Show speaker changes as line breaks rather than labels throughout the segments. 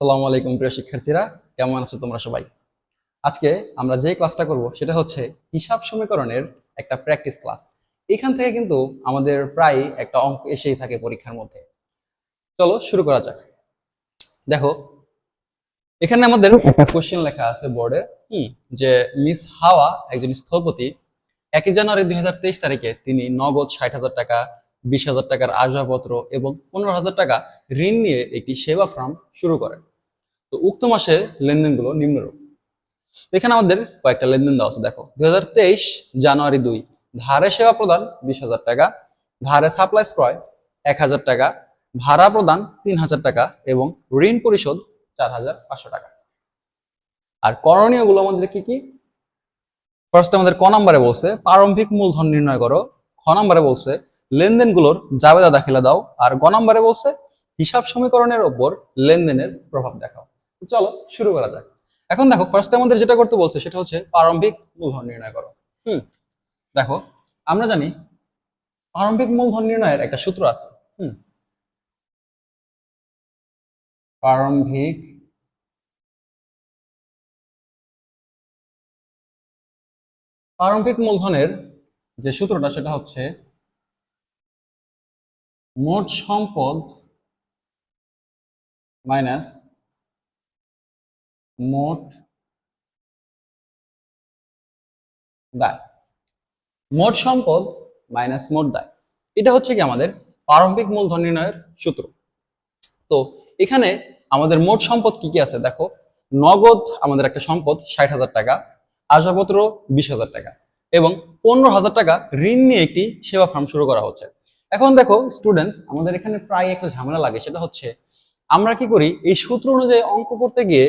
সালামু আলাইকুম প্রিয় শিক্ষার্থীরা, কেমন আছো তোমরা সবাই? আজকে আমরা যে ক্লাসটা করব সেটা হচ্ছে হিসাব সমীকরণের একটা প্র্যাকটিস ক্লাস এখান থেকে কিন্তু আমাদের প্রায় একটা অঙ্ক এসেই থাকে পরীক্ষার মধ্যে। চলো শুরু করা যাক। দেখো, এখানে আমাদের একটা কোশ্চেন লেখা আছে বোর্ডে হুম, যে মিস হাওয়া একজন স্থপতি একই জানুয়ারি দুই হাজার তেইশ তারিখে তিনি নগদ ষাট হাজার টাকা, বিশ হাজার টাকার আসবাবপত্র এবং পনেরো হাজার টাকা ঋণ নিয়ে একটি সেবা ফার্ম শুরু করেন। তো উক্ত মাসে লেনদেনগুলো নিম্নরূপ। এখানে আমাদের কয়েকটা লেনদেন দেওয়া আছে, দেখো। দুই হাজার তেইশ জানুয়ারি দুই, ধারে সেবা প্রদান বিশ হাজার টাকা, ধারে সাপ্লাই ক্রয় এক হাজার টাকা, ভাড়া প্রদান তিন হাজার টাকা এবং ঋণ পরিশোধ চার হাজার পাঁচশো টাকা। আর করণীয়গুলো আমাদের কি কি? ফার্স্ট আমাদের ক নম্বরে বলছে, প্রারম্ভিক মূলধন নির্ণয় করো। খ নম্বরে বলছে, লেনদেনগুলোর জাবেদা দাখিলা দাও। আর গ নম্বরে বলছে, হিসাব সমীকরণের ওপর লেনদেনের প্রভাব দেখাও। চলো, শুরু করা যাক। এখন দেখো ফার্স্টে আমাদের যেটা করতে বলছে, সেটা হচ্ছে প্রারম্ভিক মূলধন নির্ণয় করো। হুম, দেখো, আমরা জানি প্রারম্ভিক মূলধন নির্ণয়ের একটা সূত্র আছে। হুম, প্রারম্ভিক প্রারম্ভিক মূলধনের যে সূত্রটা, সেটা হচ্ছে মোট সম্পদ মাইনাস মোট দায়। মোট সম্পদ মাইনাস মোট দায়। এটা হচ্ছে কি আমাদের প্রারম্ভিক মূলধন নির্ণয়ের সূত্র। তো এখানে আমাদের মোট সম্পদ কি কি আছে দেখো। নগদ আমাদের একটা সম্পদ ষাট হাজার টাকা, আসবাবপত্র বিশ হাজার টাকা এবং পনেরো হাজার টাকা ঋণ নিয়ে একটি সেবা ফার্ম শুরু করা হচ্ছে। এখন দেখো স্টুডেন্টস আমাদের এখানে প্রায় একটা ঝামেলা লাগে, সেটা হচ্ছে আমরা কি করি, এই সূত্র অনুযায়ী অঙ্ক করতে গিয়ে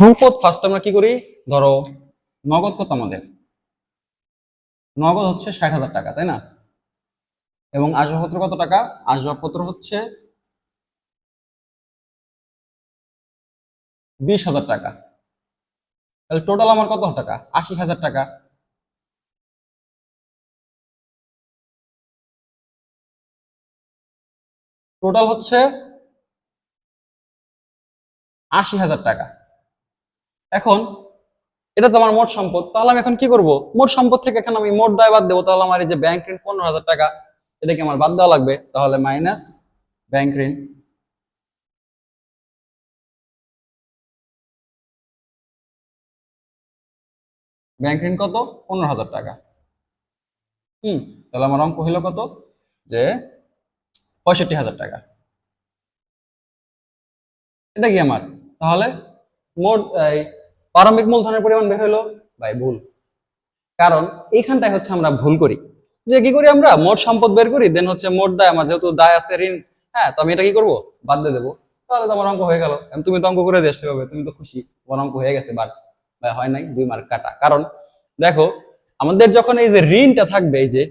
সম্পদ ফার্স্ট আমরা কি করি? ধরো, নগদ কত আমাদের? নগদ হচ্ছে ষাট হাজার টাকা, তাই না? এবং আসবাবপত্র কত টাকা? আসবাবপত্র হচ্ছে বিশ হাজার টাকা। তাহলে টোটাল আমার কত টাকা? আশি হাজার টাকা। টোটাল হচ্ছে আশি হাজার টাকা। এখন এটা তো আমার মোট সম্পদ, তাহলে আমি এখন কি করব? মোট সম্পদ থেকে এখন আমি মোট দায় বাদ দেবো, তাহলে আমার এই যে ব্যাংক ঋণ পনেরো হাজার টাকা, এটাকে আমার বাদ দেওয়া লাগবে, তাহলে মাইনাস ব্যাংক ঋণ। ব্যাংক ঋণ কত? পনেরো হাজার টাকা। হুম, তাহলে আমার অঙ্ক হইল কত? যে পঁয়ষট্টি হাজার টাকা। এটা কি আমার? তাহলে মোট প্রারম্ভিক মূলধনের পরিমাণ বের হলো ভাই ভুল। কারণ এইখানটায় হচ্ছে আমরা ভুল করি। যে কি করি আমরা? মোট সম্পদ বের করি দেন হচ্ছে মোট দায়, আমার যেহেতু দায় আছে, ঋণ হ্যাঁ তো আমি এটা কি করব? বাদ দিয়ে দেবো। তাহলে তো আমার অঙ্ক হয়ে গেল। তুমি তো অঙ্ক করে দিয়ে আসতে তুমি তো খুশি, তোমার অঙ্ক হয়ে গেছে, বাট হয় নাই, দুই মার্ক কাটা। কারণ, দেখো, আমাদের যখন এই যে ঋণটা থাকবে, এই যে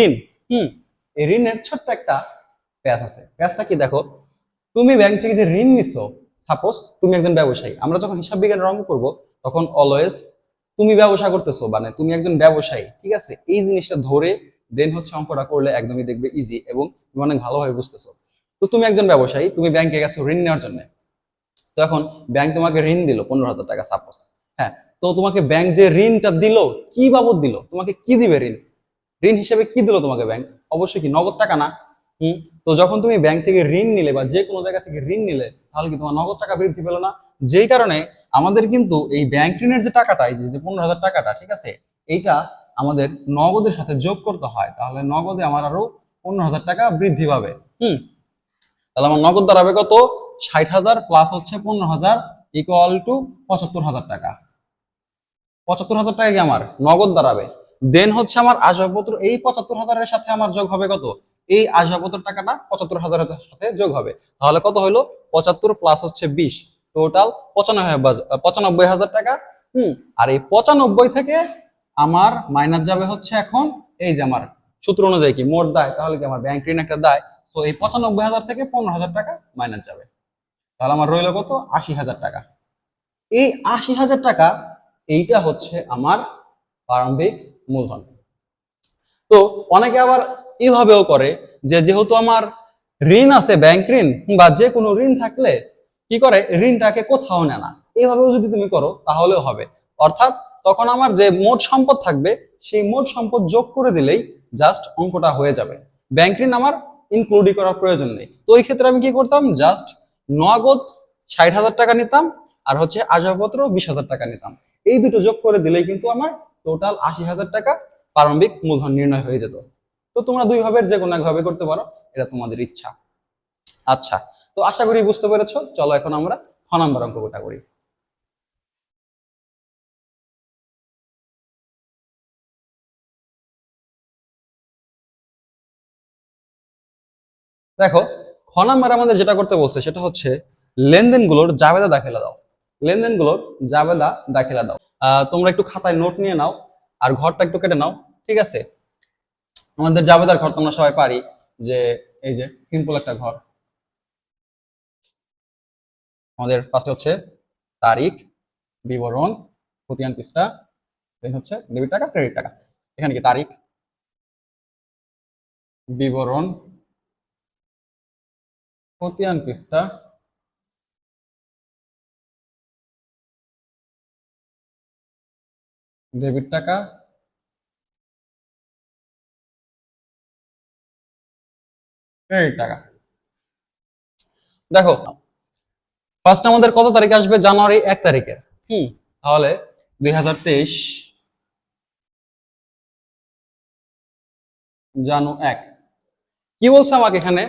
ঋণ, হুম, এই ঋণের ছোট্ট একটা প্যাচ আছে। প্যাচটা কি দেখো? তুমি ব্যাংক থেকে যে ঋণ নিছো সাপোজ তুমি একজন ব্যবসায়ী, আমরা যখন হিসাব বিজ্ঞানের অঙ্ক করব, তখন অলওয়েজ তুমি ব্যবসা করতেছো মানে তুমি একজন ব্যবসায়ী, ঠিক আছে? এই জিনিসটা ধরে দেন হচ্ছে অঙ্কটা করলে একদমই দেখবে ইজি এবং তুমি অনেক ভালোভাবে বুঝতেছো। তো তুমি একজন ব্যবসায়ী, তুমি ব্যাংকে গেছো ঋণ নেওয়ার জন্য। তো এখন ব্যাংক তোমাকে ঋণ দিল, পনেরো হাজার টাকা সাপোজ হ্যাঁ? তো তোমাকে ব্যাংক যে ঋণটা দিল, কি বাবদ দিল? তোমাকে কি দিবে ঋণ? ঋণ হিসেবে কি দিল তোমাকে ব্যাংক অবশ্যই কি নগদ টাকা না? হুম? তো যখন তুমি ব্যাংক থেকে ঋণ নিলে বা যে কোনো জায়গা থেকে ঋণ নিলে তাহলে কি তোমার নগদ টাকা বৃদ্ধি পেল না? যেই কারণে আমাদের কিন্তু এই ব্যাংক ঋণের যে টাকাটা, এই যে পনেরো হাজার টাকাটা, ঠিক আছে? এইটা আমাদের নগদের সাথে যোগ করতে হয়। তাহলে নগদে আমার আরও পনেরো হাজার টাকা বৃদ্ধি পাবে। হুম। তাহলে আমার নগদ দাঁড়াবে কত? ষাট হাজার প্লাস হচ্ছে পনেরো হাজার ইকুয়াল টু পঁচাত্তর হাজার টাকা। পঁচাত্তর হাজার টাকা কি আমার? নগদ দাঁড়াবে। দেন হচ্ছে আমার আসবাবপত্র, এই পঁচাত্তর হাজারের সাথে আমার যোগ হবে কত? এই আসবাবপত্র টাকাটা পঁচাত্তর হাজারের সাথে যোগ হবে। তাহলে কত হলো পঁচাত্তর প্লাস হচ্ছে বিশ। টোটাল পঁচানব্বই পঁচানব্বই হাজার টাকা। হুম, আর এই পঁচানব্বই থেকে আমার মাইনাস যাবে হচ্ছে এখন, এই যে আমার সূত্র অনুযায়ী কি? মোট দায়, তাহলে কি আমার ব্যাংক ঋণ একটা দায়? সো এই পঁচানব্বই হাজার থেকে পনেরো হাজার টাকা মাইনাস যাবে। তাহলে আমার রইল কত? আশি হাজার টাকা। এই আশি হাজার টাকা, এইটা হচ্ছে আমার প্রারম্ভিক মূলধন। তো অনেকে আবার এভাবেও করে যে যেহেতু আমার ঋণ আছে ব্যাংক ঋণ বা যে কোনো ঋণ থাকলে কি করে? ঋণটাকে কোথাও নেয় না। এইভাবেও যদি তুমি করো, তাহলেও হবে। অর্থাৎ তখন আমার যে মোট সম্পদ থাকবে, সেই মোট সম্পদ যোগ করে দিলেই জাস্ট অঙ্কটা হয়ে যাবে। ব্যাংক ঋণ আমার ইনক্লুডই করার প্রয়োজন নেই। তো এই ক্ষেত্রে আমি কি করতাম? জাস্ট নগদ ষাট হাজার টাকা নিতাম আর হচ্ছে আসবাবপত্র বিশ হাজার টাকা নিতাম। এই দুটো যোগ করে দিলেই কিন্তু আমার টোটাল আশি হাজার টাকা প্রারম্ভিক মূলধন নির্ণয় হয়ে যেত। তো তোমরা দুই ভাবে যে কোনো একভাবে করতে পারো, এটা তোমাদের ইচ্ছা। আচ্ছা তো আশা করি বুঝতে পেরেছ। চলো এখন আমরা খ নম্বর অঙ্কটা করি। দেখো, খ নাম্বার আমাদের যেটা করতে বলছে, সেটা হচ্ছে, লেনদেনগুলোর জাবেদা দাখিলা দাও। লেনদেনগুলোর জাবেদা দাখিলা দাও। তোমরা একটু খাতায় নোট নিয়ে নাও আর ঘরটা একটু কেটে নাও, ঠিক আছে? আমাদের জাবেদার ঘর তোমরা সবাই পারি, যে এই যে সিম্পল একটা ঘর। আমাদের ফার্স্টে হচ্ছে তারিখ, বিবরণ, খতিয়ান পৃষ্ঠা হচ্ছে ডেবিট টাকা ক্রেডিট টাকা। এখানে কি তারিখ, বিবরণ, খতিয়ান পৃষ্ঠা ডেবিট টাকা। ক্রেডিট টাকা। দেখো ফার্স্ট আমাদের কত তারিখ আসবে? জানুয়ারি এক তারিখে। হুম। তাহলে দুই হাজার তেইশ জানু এক। কি বলছে আমাকে এখানে?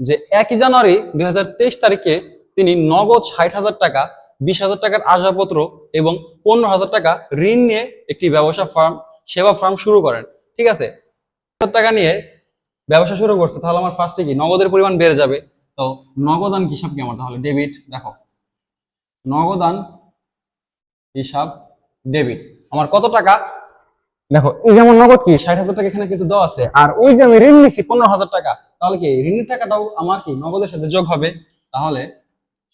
যে একই জানুয়ারি দুই হাজার তেইশ তারিখে তিনি নগদ ষাট হাজার টাকা বিশ হাজার টাকার আসবাবপত্র এবং পনেরো হাজার টাকা ঋণ নিয়ে একটি ব্যবসা ফার্ম, সেবা ফার্ম শুরু করেন। ঠিক আছে? টাকা নিয়ে ব্যবসা শুরু করছে, তাহলে আমার ফার্স্টে কি? নগদের পরিমাণ বেড়ে যাবে। তো নগদান হিসাব কি আমার? তাহলে ডেবিট দেখো। নগদান হিসাব ডেবিট আমার কত টাকা? দেখো, এই যেমন নগদ কি? ষাট হাজার টাকা এখানে কিন্তু দেওয়া আছে। আর ওই যে আমি ঋণ নিছি পনেরো হাজার টাকা, তাহলে কি? ঋণের টাকাটাও আমার কি? নগদের সাথে যোগ হবে। তাহলে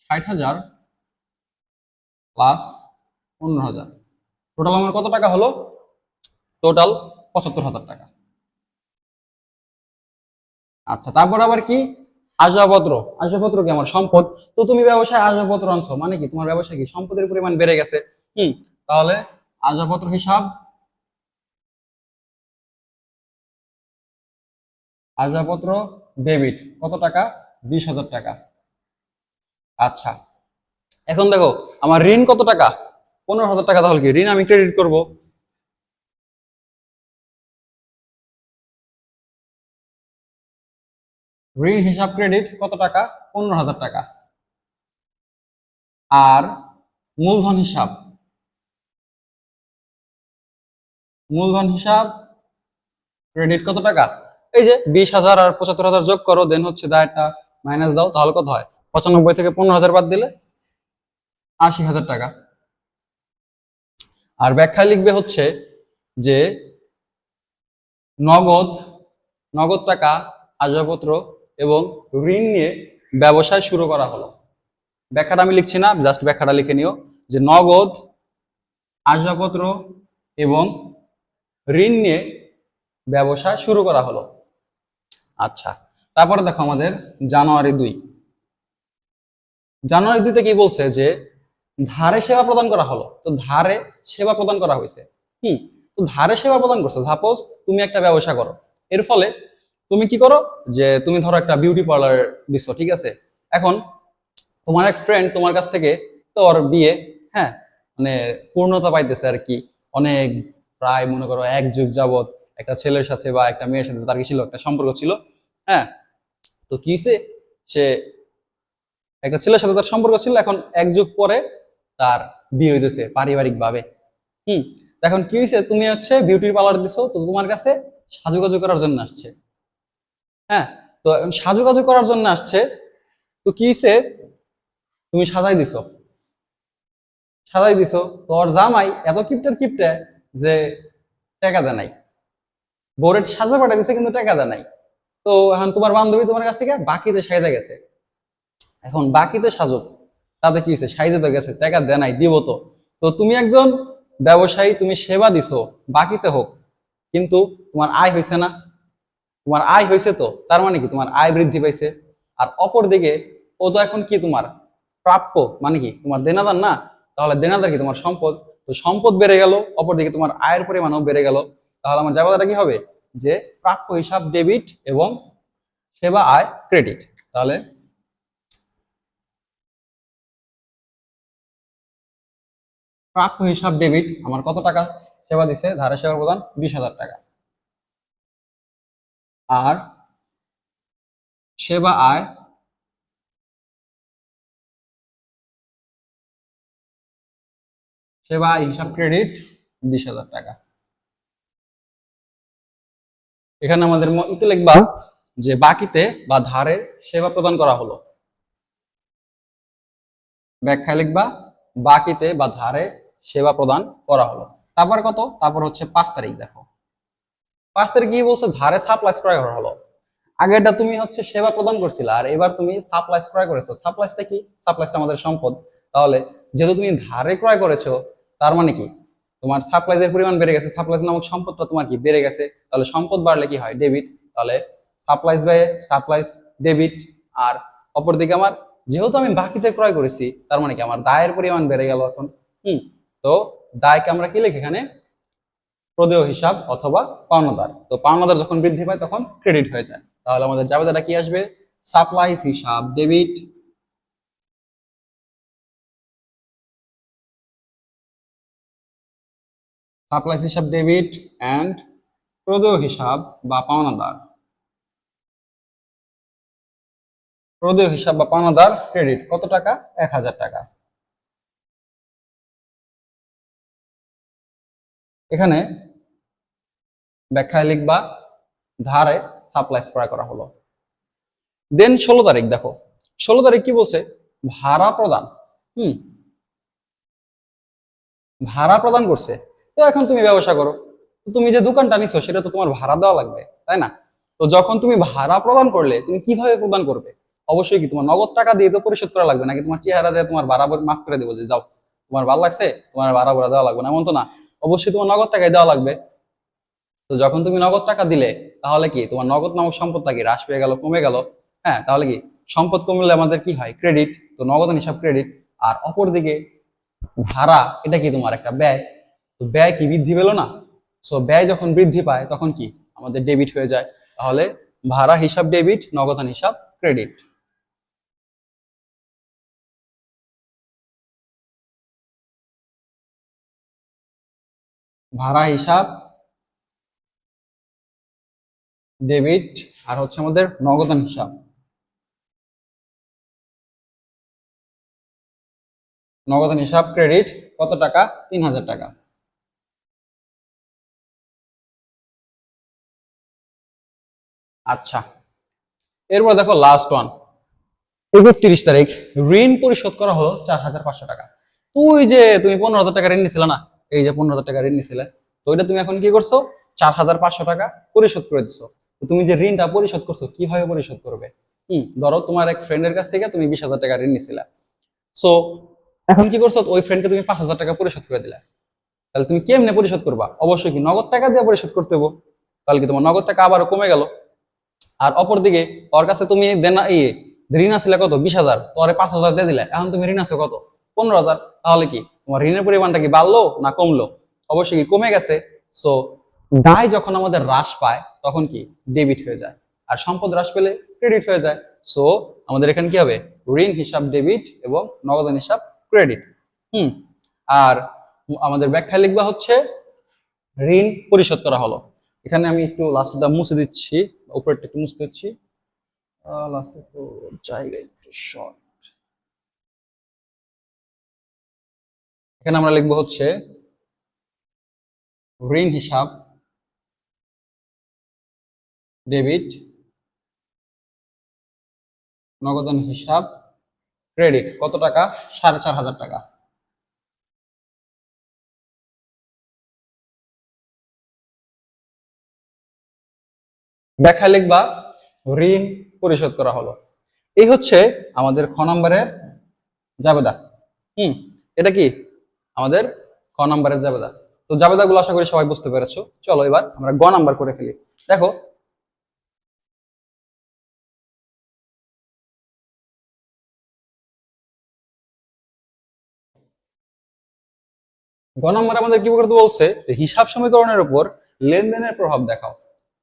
ষাট হাজার প্লাস পনেরো হাজার। টোটাল আমার কত টাকা হলো? টোটাল পঁচাত্তর হাজার টাকা। আচ্ছা তারপর আবার কি? আসবাবপত্র আসবাবপত্র কি আমার সম্পদ? তো তুমি ব্যবসায় আসবাবপত্র আনছো মানে কি? তোমার ব্যবসায় কি সম্পদের পরিমাণ বেড়ে গেছে? হুম, তাহলে আসবাবপত্র হিসাব। আসবাবপত্র ডেবিট, কত টাকা? বিশ হাজার টাকা। আচ্ছা এখন দেখো আমার ঋণ কত টাকা? পনেরো হাজার টাকা তাহলে কি? ঋণ আমি ক্রেডিট করব। ঋণ হিসাব ক্রেডিট কত টাকা? পনেরো হাজার টাকা। আর মূলধন হিসাব। মূলধন হিসাব ক্রেডিট কত টাকা? এই যে বিশ হাজার আর পঁচাত্তর হাজার যোগ করো দেন হচ্ছে দায়টা। মাইনাস দাও, তাহলে কত হয়? পঁচানব্বই থেকে পনেরো হাজার বাদ দিলে আশি হাজার টাকা। আর ব্যাখ্যায় লিখবে হচ্ছে যে নগদ নগদ টাকা, আসবাবপত্র এবং ঋণ নিয়ে ব্যবসায় শুরু করা হলো। ব্যাখ্যাটা আমি লিখছি না, জাস্ট ব্যাখ্যাটা লিখে নিও যে নগদ, আসবাবপত্র এবং ঋণ নিয়ে ব্যবসা শুরু করা হলো। আচ্ছা তারপরে দেখো আমাদের জানুয়ারি দুই। জানুয়ারি দুইতে কি বলছে যে ধারে সেবা প্রদান করা হলো। তো ধারে সেবা প্রদান করা হয়েছে। হুম, তো ধারে সেবা প্রদান করছ। সাপোজ তুমি একটা ব্যবসা করো। এর ফলে তুমি কি করো? যে তুমি ধরো একটা বিউটি পার্লার দিচ্ছ ঠিক আছে? এখন তোমার এক ফ্রেন্ড তোমার কাছ থেকে তোর বিয়ে হ্যাঁ মানে পূর্ণতা পাইতেছে আর কি। অনেক প্রায় মনে করো এক যুগ যাবত একটা ছেলের সাথে বা একটা মেয়ের সাথে তার কি ছিল? একটা সম্পর্ক ছিল। হ্যাঁ তো কি সে একটা ছেলের সাথে তার সম্পর্ক ছিল। এখন এক যুগ পরে তার বিয়ে হইতেছে পারিবারিক ভাবে হুম এখন কি হয়েছে তুমি হচ্ছে বিউটি পার্লার দিছো, তো তোমার কাছে সাজুগাজু করার জন্য আসছে। হ্যাঁ? তো সাজুগাজু করার জন্য আসছে, তো কি হয়েছে তুমি সাজাই দিছো। সাজাই দিছো। তোর জামাই এত কিপটার কিপটে যে টাকা দেয় নাই। বোরের সাজা পাঠা দিছে কিন্তু টাকা দেয় নাই। তো এখন তোমার বান্ধবী তোমার কাছ থেকে বাকিতে সাইজা গেছে। এখন বাকিতে সাজুক। তাতে কি হয়েছে? সাইজে তো গেছে, টাকা দেয় নাই, দিব তো। তো তুমি একজন ব্যবসায়ী, তুমি সেবা দিছো, বাকিতে হোক, কিন্তু তোমার আয় হয়েছে না। তোমার আয় হয়েছে তো, তার মানে কি? তোমার আয় বৃদ্ধি পাইছে। আর অপর দিকে ও তো এখন কি তোমার? প্রাপ্য মানে কি? তোমার দেনাদার না? তাহলে দেনাদার কি? তোমার সম্পদ। তো সম্পদ বেড়ে গেল, অপরদিকে তোমার আয়ের পরিমাণও বেড়ে গেল। তাহলে আমার জাবেদাটা কি হবে? যে প্রাপ্য হিসাব ডেবিট এবং সেবা আয় ক্রেডিট তাহলে প্রাপ্য হিসাব ডেবিট আমার কত টাকা? সেবা দিছে ধারে সেবা প্রদান বিশ হাজার টাকা। আর সেবা আয় সেবা হিসাব ক্রেডিট বিশ হাজার টাকা। এখানে আমাদের একটু লিখবা যে বাকিতে বা ধারে সেবা প্রদান করা হলো। ব্যাখ্যা লিখবা, বাকিতে বা ধারে সেবা প্রদান করা হলো। তারপর কত? তারপর হচ্ছে পাঁচ তারিখ, দেখো। পাঁচ তারিখ কি বলছে? ধারে সাপ্লাইস ক্রয় করা হলো। আগেরটা তুমি হচ্ছে সেবা প্রদান করছিলে, আর এবার তুমি সাপ্লাইস ক্রয় করেছ। সাপ্লাইসটা কি? সাপ্লাইসটা আমাদের সম্পদ। তাহলে যেহেতু তুমি ধারে ক্রয় করেছ, তার মানে কি? তোমার সাপ্লাইজের পরিমাণ বেড়ে গেছে। সাপ্লাইজ নামক সম্পদটা তোমার কি? বেড়ে গেছে। তাহলে সম্পদ বাড়লে কি হয়? ডেবিট তাহলে সাপ্লাইজ ব্যয়, সাপ্লাইজ ডেবিট আর অপরদিকে আমার, যেহেতু আমি বাকিতে ক্রয় করেছি, তার মানে কি? আমার দায়ের পরিমাণ বেড়ে গেল এখন। হুম। তো দায়কে আমরা কি লিখি এখানে? প্রদেয় হিসাব অথবা পাওনাদার তো পাওনাদার যখন বৃদ্ধি পায় তখন ক্রেডিট হয়ে যায়। তাহলে আমাদের জাবেদাটা কি আসবে? সাপ্লাইজ হিসাব ডেবিট সাপ্লাইজ হিসাব ডেবিট অ্যান্ড প্রদেয় হিসাব বা পাওনাদার প্রদেয় হিসাব বা পাওনাদার ক্রেডিট কত টাকা? এক হাজার টাকা। এখানে ব্যাখ্যায় লিখবা ধারে সাপ্লাইস ক্রয় করা হলো। দেন ষোলো তারিখ, দেখো। ষোলো তারিখ কি বলছে? ভাড়া প্রদান। হুম। ভাড়া প্রদান করছে। তো এখন তুমি ব্যবসা করো। তো তুমি যে দোকানটা নিছো, সেটা তো তোমার ভাড়া দেওয়া লাগবে, তাই না? তো যখন তুমি ভাড়া প্রদান করলে, তুমি কীভাবে প্রদান করবে? অবশ্যই কি তোমার নগদ টাকা দিয়ে তো পরিশোধ করা লাগবে, নাকি তোমার চেহারা দিয়ে তোমার ভাড়া মাফ করে দেবো যে, যাও, তোমার ভালো লাগছে, তোমার ভাড়া ভরা দেওয়া লাগবে না? এমন তো না। অবশ্যই তোমার নগদ টাকায় দেওয়া লাগবে। তো যখন তুমি নগদ টাকা দিলে, তাহলে কি তোমার নগদ নামক সম্পদটা কি হ্রাস পেয়ে গেল, কমে গেল? হ্যাঁ তাহলে কি সম্পদ কমলে আমাদের কি হয়? ক্রেডিট তো নগদ হিসাব ক্রেডিট আর অপরদিকে ভাড়া, এটা কি তোমার একটা ব্যয়? তো ব্যয় কি বৃদ্ধি পেল না? সো ব্যয় যখন বৃদ্ধি পায়, তখন কি আমাদের ডেবিট হয়ে যায়। তাহলে ভাড়া, হিসাব ডেবিট নগদান হিসাব ক্রেডিট ভাড়া হিসাব ডেবিট আর হচ্ছে আমাদের নগদান হিসাব। নগদান হিসাব ক্রেডিট কত টাকা? তিন হাজার টাকা। আচ্ছা এরপর দেখো লাস্ট ওয়ান একত্রিশ তারিখ, ঋণ পরিশোধ করা হলো চার হাজার পাঁচশো টাকা। তুই যে তুমি পনেরো হাজার টাকা ঋণ নিছিলে না? এই যে পনেরো টাকা ঋণ নিছিলে, তো ওইটা তুমি এখন কি করছ? চার হাজার পাঁচশো টাকা পরিশোধ করে তো তুমি যে ঋণটা পরিশোধ করছ কীভাবে পরিশোধ করবে? হুম, ধরো তোমার এক ফ্রেন্ডের কাছ থেকে তুমি বিশ হাজার টাকা ঋণ নিছিলে। সো এখন কি করছ? ওই ফ্রেন্ডকে তুমি পাঁচ হাজার টাকা পরিশোধ করে দিলে। তাহলে তুমি কেমনে পরিশোধ করবা? অবশ্যই কি নগদ টাকা দিয়ে পরিশোধ করতে হব তাহলে কি তোমার নগদ টাকা আবারও কমে গেল? আর অপরদিকে, ওর কাছে তুমি দেনা ইয়ে ঋণ আসলে কত? বিশ হাজার তোরে পাঁচ হাজার দিয়ে দিলে। এখন তুমি ঋণ আছে কত? পনেরো হাজার। তাহলে কি? তোমার ঋণের পরিমাণটা কি বাড়লো না কমলো? অবশ্যই কি কমে গেছে? সো দায় যখন আমাদের হ্রাস পায়, তখন কি? ডেবিট হয়ে যায়। আর সম্পদ হ্রাস পেলে ক্রেডিট হয়ে যায়। সো আমাদের এখানে কি হবে? ঋণ হিসাব ডেবিট এবং নগদান হিসাব ক্রেডিট হুম, আর আমাদের ব্যাখ্যা লিখবা হচ্ছে, ঋণ পরিশোধ করা হলো। এখানে আমি একটু লাস্টটা মুছে দিচ্ছি, উপরেরটা একটু মুছে দিচ্ছি। লাস্ট একটু জায়গা একটু শর্ট এখানে আমরা লিখব হচ্ছে ঋণ হিসাব ডেবিট নগদান হিসাব ক্রেডিট কত টাকা? সাড়ে চার হাজার টাকা। ব্যাখ্যা লিখবা, ঋণ পরিশোধ করা হলো। এই হচ্ছে আমাদের খ নম্বরের জাবেদা। হুম, এটা কি? আমাদের ক নাম্বারের জাবেদা। তো জাবেদাগুলো আশা করি সবাই বুঝতে পেরেছ। চলো এবার আমরা গ নাম্বার করে ফেলি। দেখো, গ নম্বর আমাদের কি করতে বলছে যে হিসাব সমীকরণের উপর লেনদেনের প্রভাব দেখাও।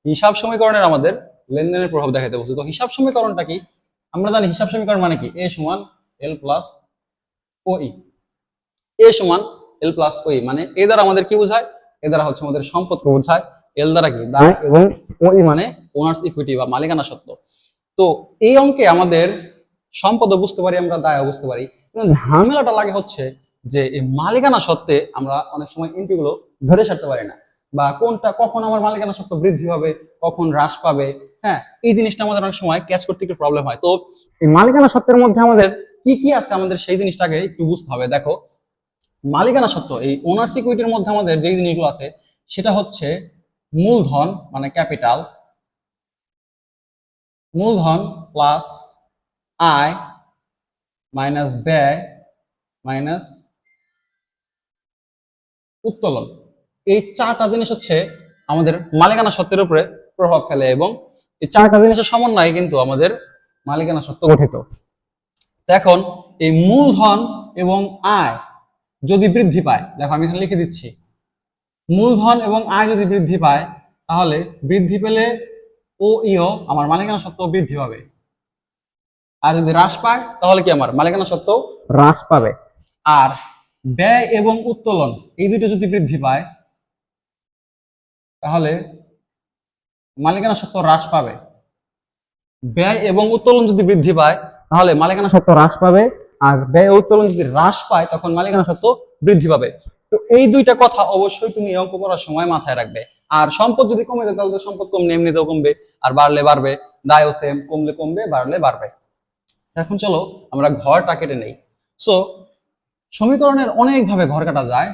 হিসাব সমীকরণের আমাদের লেনদেনের প্রভাব দেখাতে বলছে। তো হিসাব সমীকরণটা কি? আমরা জানি হিসাব সমীকরণ মানে কি? এ সমান এল প্লাস ও ই। এ সমান এল প্লাস ও ই মানে এ দ্বারা আমাদের কি বোঝায়? এ দ্বারা হচ্ছে আমাদের সম্পদকে বোঝায়। এল দ্বারা কি? দায় এবং ও ই মানে ওনার্স ইকুইটি বা মালিকানা সত্ত্ব তো এই অঙ্কে আমাদের সম্পদও বুঝতে পারি আমরা দায়ও বুঝতে পারি। ঝামেলাটা লাগে হচ্ছে যে এই মালিকানা সত্ত্বে আমরা অনেক সময় এন্ট্রি গুলো ধরে সারতে পারি না। বা কোনটা কখন আমার মালিকানা সত্ত্ব বৃদ্ধি হবে কখন হ্রাস পাবে হ্যাঁ এই জিনিসটা আমাদের অনেক সময় ক্যাচ করতে একটু প্রবলেম হয়। তো এই মালিকানা সত্ত্বের মধ্যে আমাদের কি কি আছে আমাদের সেই জিনিসটাকে একটু বুঝতে হবে। দেখো মালিকানা সত্ত্ব এই ওনার সিকিউরিটির মধ্যে আমাদের যেই জিনিসগুলো আছে, সেটা হচ্ছে মূলধন মানে ক্যাপিটাল মূলধন প্লাস আয় মাইনাস ব্যয় মাইনাস উত্তোলন। এই চারটা জিনিস হচ্ছে আমাদের মালিকানা সত্ত্বের উপরে প্রভাব ফেলে এবং এই চারটা জিনিসের সমন্বয়ে কিন্তু আমাদের মালিকানা সত্ত্ব গঠিত। এখন এই মূলধন এবং আয় যদি বৃদ্ধি পায় দেখো আমি এখানে লিখে দিচ্ছি মূলধন এবং আয় যদি বৃদ্ধি পায় তাহলে বৃদ্ধি পেলে ও ইও আমার মালিকানা সত্ত্বেও বৃদ্ধি পাবে। আর যদি হ্রাস পায় তাহলে কি আমার মালিকানা সত্ত্বেও হ্রাস পাবে। আর ব্যয় এবং উত্তোলন এই দুটো যদি বৃদ্ধি পায় তাহলে মালিকানা সত্ত্ব হ্রাস পাবে। ব্যয় এবং উত্তোলন যদি বৃদ্ধি পায় তাহলে মালিকানা সত্ত্ব হ্রাস পাবে। আর ব্যয় উত্তোলন যদি হ্রাস পায়, তখন মালিকানা সত্ত্ব বৃদ্ধি পাবে। তো এই দুইটা কথা অবশ্যই তুমি অঙ্ক করার সময় মাথায় রাখবে। আর সম্পদ যদি কমে যায়, তাহলে তো সম্পদ কমলে এমনিতেও কমবে, আর বাড়লে বাড়বে। দায়ও সেম কমলে কমবে, বাড়লে বাড়বে। এখন চলো আমরা ঘরটা কেটে নেই। সো সমীকরণের অনেকভাবে ঘর কাটা যায়।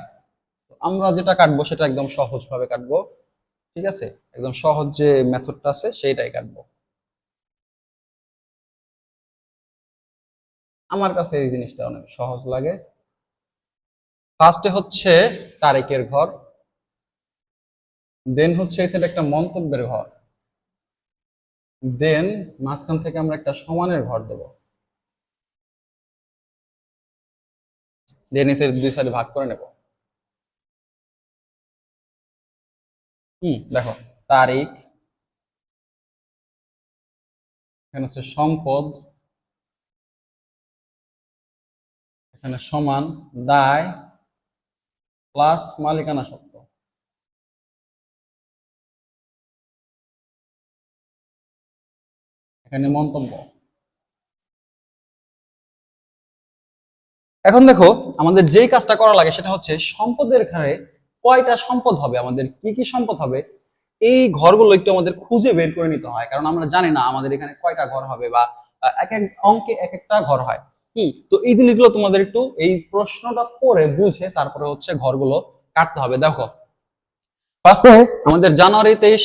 আমরা যেটা কাটবো, সেটা একদম সহজ ভাবে কাটবো। ঠিক আছে? একদম সহজ যে মেথডটা আছে, সেইটাই কাটবো। আমার কাছে এই জিনিসটা অনেক সহজ লাগে। ফার্স্টে হচ্ছে তারিখের ঘর। দেন হচ্ছে সাইডে একটা মন্তব্যের ঘর। দেন মাঝখান থেকে আমরা একটা সমানের ঘর দেব। দেন সাইড দুই সাইডে ভাগ করে নেব। হুম, দেখো, তারিখ, এখানে হচ্ছে সম্পদ এখানে সমান দায় প্লাস মালিকানা সত্ত্ব এখানে মন্তব্য। এখন দেখো, আমাদের যেই কাজটা করা লাগে সেটা হচ্ছে সম্পদের ঘরে কয়টা সম্পদ হবে, আমাদের কি কি সম্পদ হবে, এই ঘরগুলো একটু আমাদের খুঁজে বের করে নিতে হয়। কারণ আমরা জানি না আমাদের এখানে কয়টা ঘর হবে বা এক এক অঙ্কে এক একটা ঘর হয়। হুম, তো এই জিনিসগুলো তোমাদের একটু এই প্রশ্নটা পড়ে বুঝে তারপরে হচ্ছে ঘরগুলো কাটতে হবে, দেখো। ফার্স্টে আমাদের জানুয়ারি তেইশ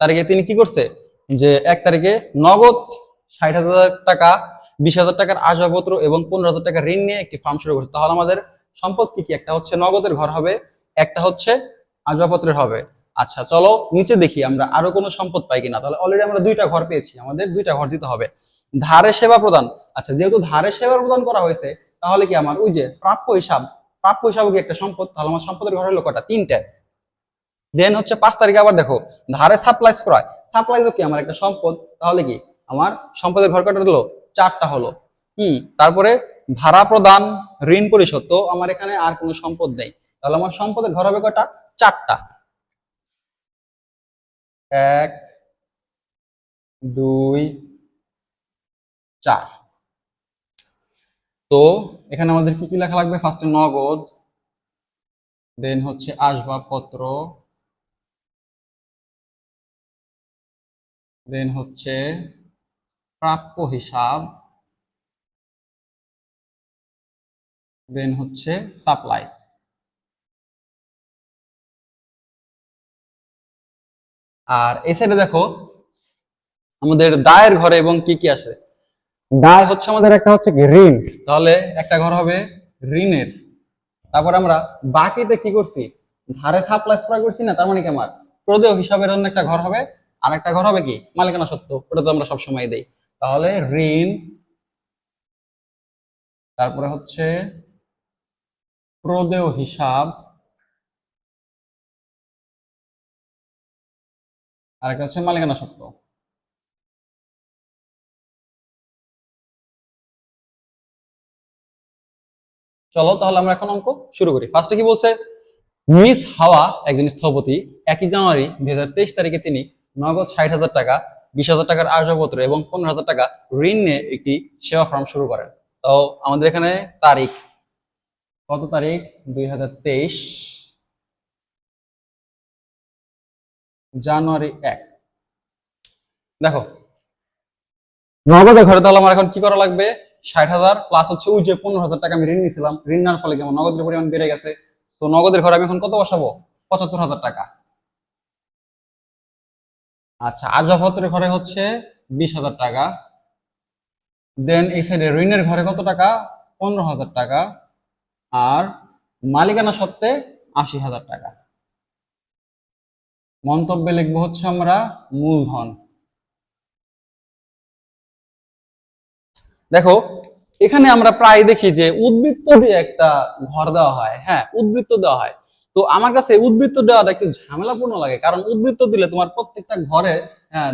তারিখে তিনি কি করছে? যে এক তারিখে নগদ ষাট হাজার টাকা, বিশ হাজার টাকার আসবাবপত্র এবং পনেরো হাজার টাকা ঋণ নিয়ে একটি ফার্ম শুরু করছে। তাহলে আমাদের সম্পদ কি কি? একটা হচ্ছে নগদের ঘর হবে, একটা হচ্ছে আসবাবপত্রের হবে। আচ্ছা চলো নিচে দেখি আমরা আরও কোনো সম্পদ পাই কিনা। তাহলে অলরেডি আমরা দুইটা ঘর পেয়েছি, আমাদের দুইটা ঘর দিতে হবে। ধারে সেবা প্রদান। আচ্ছা যেহেতু ধারে সেবা প্রদান করা হয়েছে, তাহলে কি আমার? ওই যে প্রাপ্য হিসাব, প্রাপ্য হিসাবে কি একটা সম্পদ? তাহলে আমার সম্পদের ঘর হলো কটা? তিনটে। দেন হচ্ছে পাঁচ তারিখে আবার দেখো, ধারে সাপ্লাইজ ক্রয়। সাপ্লাইজও কি আমার একটা সম্পদ? তাহলে কি আমার সম্পদের ঘর কটা হলো? চারটা হলো। হুম, তারপরে ভাড়া প্রদান, ঋণ পরিশোধ। তো আমার এখানে আর কোনো সম্পদ নেই। তাহলে আমার সম্পদের ঘর হবে কটা? চারটা। এক, দুই চার। তো এখানে আমাদের কি কি লেখা লাগবে? ফার্স্টে নগদ দেন হচ্ছে আসবাবপত্র দেন হচ্ছে প্রাপ্য হিসাব দেন হচ্ছে সাপ্লাইস। আর এই সাইডে দেখো, আমাদের দায়ের ঘরে এবং কি কি আছে দায় হচ্ছে আমাদের একটা হচ্ছে ঋণ। তাহলে একটা ঘর হবে ঋণের। তারপর আমরা বাকিতে কি করছি? ধারে সাপ্লাই সাপ্লাই করছি না, তার মানে কি আমার? প্রদেয় হিসাবের জন্য একটা ঘর হবে। আর একটা ঘর হবে কি? মালিকানা সত্য, ওটা তো আমরা সবসময় দেই। তাহলে ঋণ, তারপরে হচ্ছে প্রদেয় হিসাব আর একটা হচ্ছে মালিকানা সত্য। চলো, তাহলে আমরা এখন অঙ্ক শুরু করি। ফার্স্টে কি বলছে? মিস হাওয়া একজন স্থপতি, একই জানুয়ারি দুই হাজার তেইশ তারিখে তিনি নগদ ষাট হাজার টাকা, বিশ হাজার টাকার আসবাবপত্র এবং পনেরো হাজার টাকা ঋণ নিয়ে একটি সেবা ফার্ম শুরু করেন। তো আমাদের এখানে তারিখ। কত তারিখ? দুই হাজার তেইশ। জানুয়ারি এক। দেখো। নগদের ঘরে তাহলে আমার এখন কি করা লাগবে? ষাট হাজার প্লাস হচ্ছে ওই যে পনেরো হাজার টাকা আমি ঋণ নিয়েছিলাম ঋণ নেওয়ার ফলে কেমন? নগদের পরিমাণ বেড়ে গেছে। তো নগদের ঘরে আমি এখন কত বসাবো? পঁচাত্তর হাজার টাকা। আচ্ছা আসবাবপত্রের ঘরে হচ্ছে বিশ হাজার টাকা। দেন এই সাইডে ঋণের ঘরে কত টাকা? পনেরো হাজার টাকা। আর মালিকানা সত্ত্বে আশি হাজার টাকা। মন্তব্যে লিখব হচ্ছে আমরা মূলধন। দেখো, এখানে আমরা প্রায় দেখি যে উদ্বৃত্ত দিয়ে একটা ঘর দেওয়া হয়। হ্যাঁ উদ্বৃত্ত দেওয়া হয়। তো আমার কাছে উদ্বৃত্ত দেওয়াটা একটু ঝামেলাপূর্ণ লাগে, কারণ উদ্বৃত্ত দিলে তোমার প্রত্যেকটা ঘরে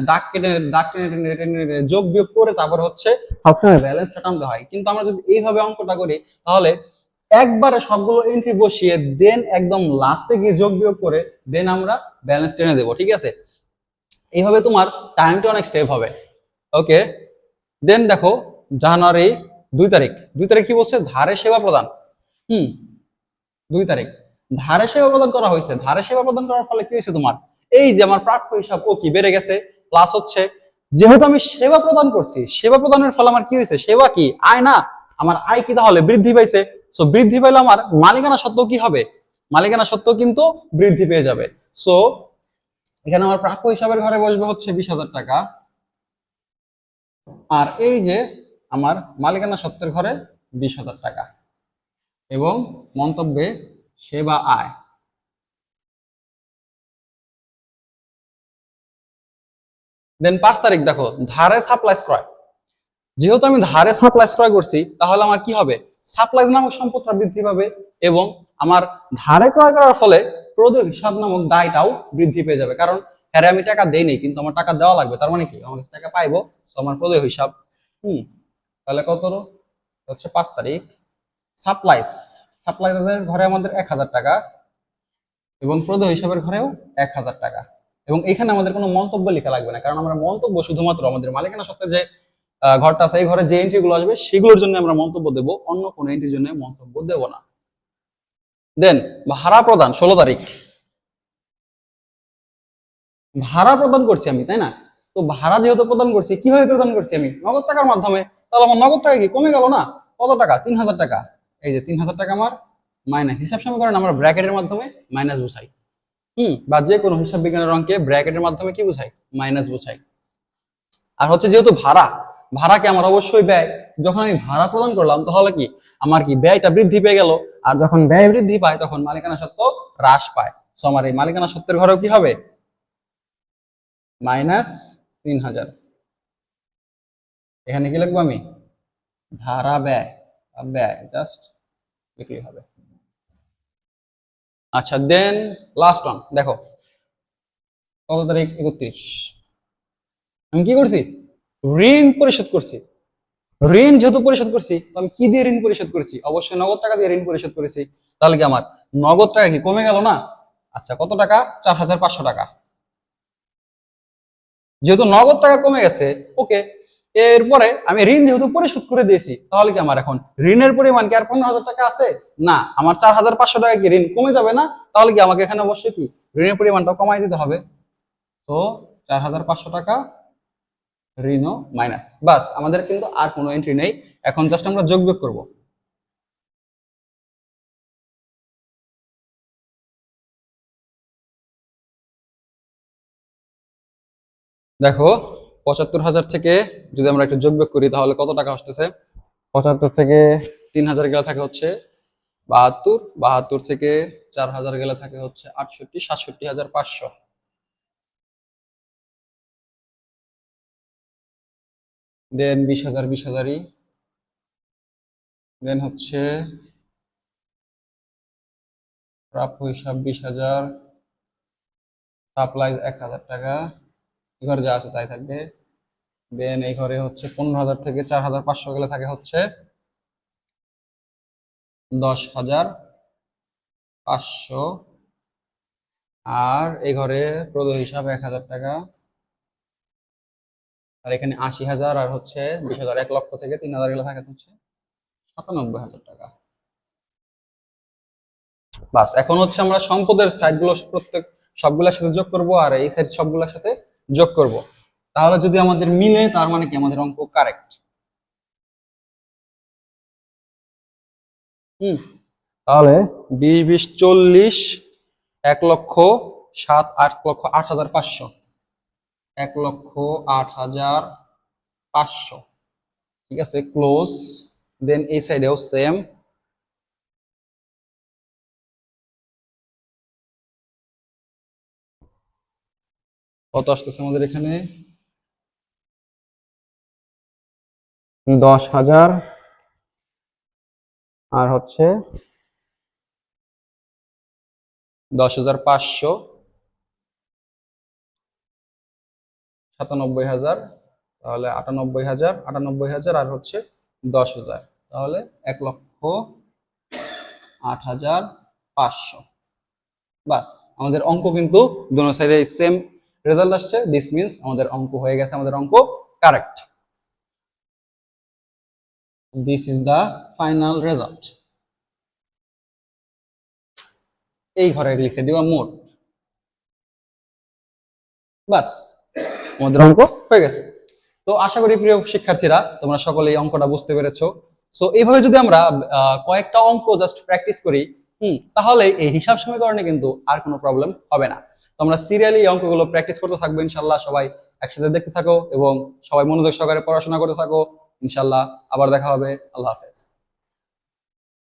দাগ কেটে, দাগ টেনে যোগ বিয়োগ করে তারপর হচ্ছে সবসময় ব্যালেন্সটা টানতে হয়। কিন্তু আমরা যদি এইভাবে অঙ্কটা করি, তাহলে একবারে সবগুলো এন্ট্রি বসিয়ে দেন একদম লাস্টে গিয়ে যোগ বিয়োগ করে দেন আমরা ব্যালেন্স টেনে দেবো, ঠিক আছে? এইভাবে তোমার টাইমটা অনেক সেভ হবে। ওকে দেন দেখো জানুয়ারি দুই তারিখ। দুই তারিখ কি বলছে? ধারে সেবা প্রদান। হুম, দুই তারিখ। ধারে সেবা প্রদান করা হয়েছে। ধারে সেবা প্রদান করার ফলে কি হয়েছে তোমার? এই যে আমার প্রাপ্য হিসাব, ও কি বেড়ে গেছে? প্লাস হচ্ছে, যেহেতু আমি সেবা প্রদান করছি, সেবা প্রদানের ফলে আমার কি হয়েছে? সেবা কি? আয় না? আমার আয় কি তাহলে বৃদ্ধি পাইছে? সো বৃদ্ধি পাইলে আমার মালিকানা সত্ত্বেও কি হবে? মালিকানা সত্ত্বেও কিন্তু বৃদ্ধি পেয়ে যাবে। সো এখানে আমার প্রাপ্য হিসাবের ঘরে বসবে হচ্ছে বিশ হাজার টাকা। আর এই যে আমার মালিকানা সত্ত্বের ঘরে বিশ হাজার টাকা এবং মন্তব্যে সেবা আয়। দেন পাঁচ তারিখ দেখো, ধারে সাপ্লাইজ ক্রয় যেহেতু আমি ধারে সাপ্লাইজ ক্রয় করছি, তাহলে আমার কি হবে? সাপ্লাইজ নামক সম্পদটা বৃদ্ধি পাবে এবং আমার ধারে ক্রয় করার ফলে প্রদেয় হিসাব নামক দায়টাও বৃদ্ধি পেয়ে যাবে। কারণ হ্যাঁ আমি টাকা দেই কিন্তু আমার টাকা দেওয়া লাগবে। তার মানে কি? আমার কাছে টাকা পাইবো আমার প্রদেয় হিসাব। হুম তাহলে কত? হচ্ছে পাঁচ তারিখ। সাপ্লাইস। সাপ্লাইজের ঘরে আমাদের এক হাজার টাকা এবং প্রদেয় হিসাবের ঘরেও এক হাজার টাকা। এবং এখানে আমাদের কোনো মন্তব্য লেখা লাগবে না, কারণ আমরা মন্তব্য শুধুমাত্র আমাদের মালিকানা সত্ত্বে যে ঘরটা আছে, এই ঘরে যে এন্ট্রি গুলো আসবে, সেগুলোর জন্য আমরা মন্তব্য দেব। অন্য কোনো এন্ট্রির জন্য মন্তব্য দেব না। দেন ভাড়া প্রদান, ষোলো তারিখ। ভাড়া প্রদান করছি আমি, তাই না? তো ভাড়া যেহেতু প্রদান করছি, কীভাবে প্রদান করছি আমি? নগদ টাকার মাধ্যমে। তাহলে আমার নগদ টাকা কি? কমে গেল না? কত টাকা? তিন হাজার টাকা। এই যে তিন হাজার টাকা আমার মাইনাস হিসাব সমীকরণ আমরা ব্র্যাকেটের মাধ্যমে মাইনাস বোঝাই। হুম? বা যে কোনো হিসাব বিজ্ঞানের অঙ্কে ব্র্যাকেটের মাধ্যমে কি বোঝাই? মাইনাস বোঝাই। আর হচ্ছে যেহেতু ভাড়া, ভাড়াকে আমার অবশ্যই ব্যয়। যখন আমি ভাড়া প্রদান করলাম, তাহলে কি? আমার কি ব্যয়টা বৃদ্ধি পেয়ে গেল? আর যখন ব্যয় বৃদ্ধি পায়, তখন মালিকানা সত্ত্ব হ্রাস পায়। সো আমার এই মালিকানা সত্ত্বের ঘরেও কি হবে? মাইনাস তিন হাজার এখানে কি লিখব আমি? ভাড়া ব্যয়। ব্যয় জাস্ট লিখলেই হবে। আচ্ছা দেন লাস্ট ওয়ান দেখো। কত তারিখ? একত্রিশ। আমি কি করছি? ঋণ পরিশোধ করছি। ঋণ যেহেতু পরিশোধ করছি, তো আমি কি দিয়ে ঋণ পরিশোধ করছি? অবশ্যই নগদ টাকা দিয়ে ঋণ পরিশোধ করেছি। তাহলে কি আমার? নগদ টাকা কি কমে গেল না? আচ্ছা কত টাকা? চার হাজার পাঁচশো টাকা। যেহেতু নগদ টাকা কমে গেছে, ওকে, এরপরে আমি ঋণ যেহেতু পরিশোধ করে দিয়েছি, তাহলে কি আমার এখন ঋণের পরিমাণ কি আর পনেরো হাজার টাকা আছে? না, আমার চার হাজার পাঁচশো টাকা কি ঋণ কমে যাবে না? তাহলে কি আমাকে এখানে অবশ্যই কি ঋণের পরিমাণটা কমাই দিতে হবে? তো চার হাজার পাঁচশো টাকা, ঋণও মাইনাস বাস, আমাদের কিন্তু আর কোনো এন্ট্রি নেই। এখন জাস্ট আমরা যোগ বিয়োগ করব। দেখো পঁচাত্তর হাজার থেকে যদি আমরা একটা যোগ করি তাহলে কত টাকা আসতেছে? পঁচাত্তর থেকে তিন হাজার গেলে থাকে হচ্ছে বাহাত্তর বাহাত্তর থেকে চার হাজার গেলে থাকে হচ্ছে আটষট্টি সাতষট্টি হাজার পাঁচশো। দেন বিশ হাজার বিশ হাজারই। দেন হচ্ছে প্রাপ্য হিসাব বিশ হাজার সাপ্লাই এক হাজার টাকা। ঘরে যা আছে তাই থাকবে। দেন এই ঘরে হচ্ছে পনেরো হাজার থেকে চার হাজার পাঁচশো গেলে থাকে হচ্ছে দশ হাজার পাঁচশো। আর এই ঘরে প্রদ হিসাব এক হাজার টাকা। আর এখানে আশি হাজার আর হচ্ছে বিশ হাজার, এক লক্ষ থেকে তিন হাজার গেলে থাকে হচ্ছে সাতানব্বই হাজার টাকা। বাস, এখন হচ্ছে আমরা সম্পদের সাইডগুলো প্রত্যেক সবগুলোর সাথে যোগ করব আর এই সাইড সবগুলোর সাথে যোগ করব। তাহলে যদি আমাদের মিলে, তার মানে কি? আমাদের অঙ্ক কারেক্ট হুম। তাহলে বিশ বিশ, চল্লিশ, এক লক্ষ সাত, আট লক্ষ আট হাজার পাঁচশো। এক লক্ষ আট হাজার পাঁচশো। ঠিক আছে ক্লোজ দেন এই সাইডেও সেম কত আসতেছে আমাদের এখানে? দশ হাজার। আর হচ্ছে? দশ হাজার পাঁচশো। সাতানব্বই হাজার। তাহলে আটানব্বই হাজার আটানব্বই হাজার আর হচ্ছে দশ হাজার। তাহলে এক লক্ষ আট হাজার পাঁচশো। বাস আমাদের অঙ্ক কিন্তু দুনো সাইডে সেম রেজাল্ট আসছে দিস মিনস আমাদের অঙ্ক হয়ে গেছে, আমাদের অঙ্ক correct this is the final result এই ঘরে লিখে দিবা মোট। বাস, আমাদের অঙ্ক হয়ে গেছে। তো আশা করি প্রিয় শিক্ষার্থীরা, তোমরা সকলে এই অঙ্কটা বুঝতে পেরেছ। সো এইভাবে যদি আমরা কয়েকটা অঙ্ক জাস্ট প্র্যাকটিস করি, হুম, তাহলে এই হিসাব সমীকরণে কিন্তু আর কোনো প্রবলেম হবে না। তোমরা সিরিয়ালি অঙ্কগুলো প্র্যাকটিস করতে থাকব, ইনশাল্লাহ সবাই একসাথে দেখতে থাকো এবং সবাই মনোযোগ সহকারে পড়াশোনা করতে থাকো। ইনশাল্লাহ আবার দেখা হবে। আল্লাহ হাফেজ।